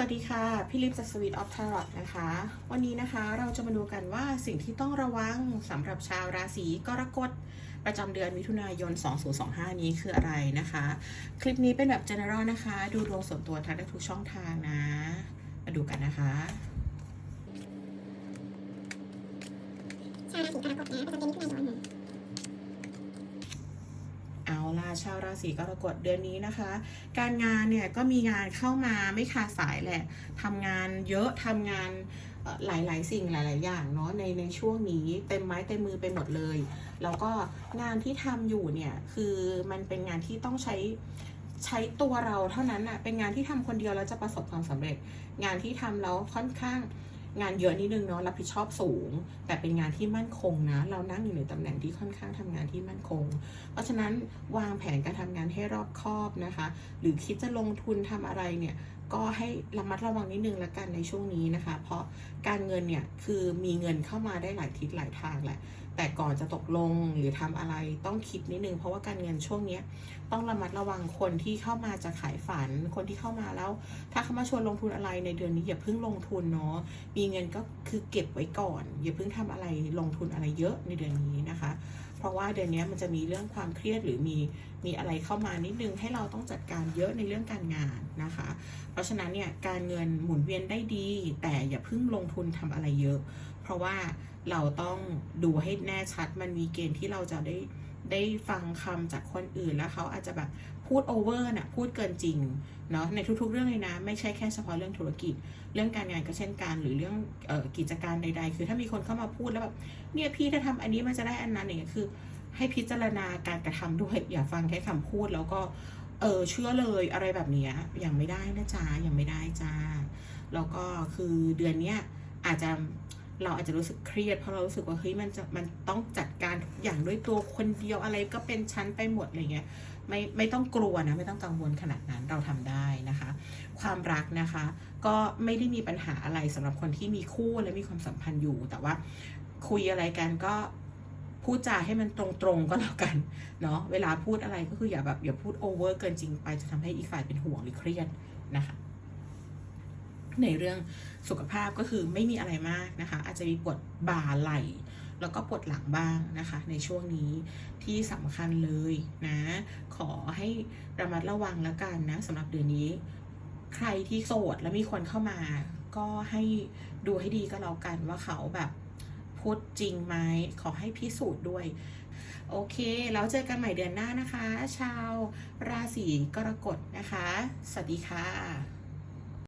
วัสดีค่ะ พี่ลิปจากสวีทออฟทารอตนะคะ วันนี้นะคะเราจะมาดูกันว่าสิ่งที่ต้องระวังสำหรับชาวราศีกรกฎประจำเดือนมิถุนายน 2025 นี้คืออะไรนะคะ คลิปนี้เป็นแบบ general นะคะ ดูดวงส่วนตัวทางได้ทุกช่องทางนะ มาดูกันนะคะชาวราศีกรกฎนะประจำเดือนมิถุนายน ชาวราศีกรกฎเดือนนี้นะคะ การงานเนี่ยก็มีงานเข้ามาไม่ขาดสายแหละทำงานเยอะทำงานหลายๆ สิ่งหลาย ๆ อย่างเนาะในในช่วงนี้เต็มไม้เต็มมือไปหมดเลย แล้วก็งานที่ทำอยู่เนี่ยคือมันเป็นงานที่ต้องใช้ใช้ตัวเราเท่านั้นอะเป็นงานที่ทำคนเดียวแล้วจะประสบความสำเร็จ งานที่ทำแล้วค่อนข้าง งานเยอะนิดนึงเนาะรับผิดชอบสูง แต่เป็นงานที่มั่นคงนะ เรานั่งอยู่ในตำแหน่งที่ค่อนข้างทำงานที่มั่นคง เพราะฉะนั้นวางแผนการทำงานให้รอบคอบนะคะ หรือคิดจะลงทุนทำอะไรเนี่ย ก็ให้ระมัดระวังนิดนึงละกันในช่วงนี้นะคะ เพราะการเงินเนี่ยคือมีเงินเข้ามาได้หลายทิศหลายทางแหละ แต่ก่อนจะตกลงหรือทำอะไรต้องคิดนิดนึง เพราะว่าการเงินช่วงนี้ต้องระมัดระวังคนที่เข้ามาจะขายฝัน คนที่เข้ามาแล้ว ถ้าเขามาชวนลงทุนอะไรในเดือนนี้อย่าเพิ่งลงทุนเนาะ มีเงินก็คือเก็บไว้ก่อน อย่าเพิ่งทำอะไรลงทุนอะไรเยอะในเดือนนี้นะคะ เพราะว่าเดือนนี้มันจะมีเรื่องความเครียดหรือมีมีอะไรเข้ามานิดนึงให้เราต้องจัดการเยอะในเรื่องการงานนะคะ เพราะฉะนั้นเนี่ยการเงินหมุนเวียนได้ดี แต่อย่าเพิ่งลงทุนทำอะไรเยอะ เพราะว่าเราต้องดูให้แน่ชัดมันมีเกณฑ์ที่เราจะได้ ได้ฟังคำจากคนอื่นแล้วเขาอาจจะแบบพูดโอเวอร์น่ะพูดเกินจริงเนาะในทุกๆเรื่องเลยนะ ไม่ใช่แค่เฉพาะเรื่องธุรกิจ เรื่องการงานก็เช่นกัน หรือเรื่องออกิจการใด ๆ คือถ้ามีคนเข้ามาพูดแล้วแบบเนี่ยพี่ถ้าทำอันนี้มันจะได้อันนั้นอย่างเงี้ยคือ ให้พิจารณาการกระทำด้วยอย่าฟังแค่คำพูดแล้วก็เออเชื่อเลยอะไรแบบนี้ยยังไม่ได้นะจ๊ะยังไม่ได้จ้าแล้วก็คือเดือนเนี้ยอาจจะ เราอาจจะรู้สึกเครียดเพราะเรารู้สึกว่าเฮ้ยมันจะมันต้องจัดการทุกอย่างด้วยตัวคนเดียวอะไรก็เป็นชั้นไปหมดอะไรเงี้ยไม่ไม่ต้องกลัวนะไม่ต้องกังวลขนาดนั้นเราทำได้นะคะ ความรักนะคะ ก็ไม่ได้มีปัญหาอะไรสำหรับคนที่มีคู่และมีความสัมพันธ์อยู่ แต่ว่าคุยอะไรกันก็พูดจาให้มันตรงๆก็แล้วกันเนาะเวลาพูดอะไรก็คืออย่าแบบอย่าพูดโอเวอร์เกินจริงไปจะทำให้อีกฝ่ายเป็นห่วงหรือเครียดนะคะ ในเรื่องสุขภาพก็คือไม่มีอะไรมากนะคะ อาจจะมีปวดบ่าไหล่แล้วก็ปวดหลังบ้างนะคะ ในช่วงนี้ที่สำคัญเลยนะ ขอให้ระมัดระวังแล้วกันนะสำหรับเดือนนี้ ใครที่โสดแล้วมีคนเข้ามา ก็ให้ดูให้ดีก็แล้วกันว่าเขาแบบพูดจริงไหมขอให้พิสูจน์ด้วย โอเค แล้วเจอกันใหม่เดือนหน้านะคะ ชาวราศีกรกฎนะคะ สวัสดีค่ะ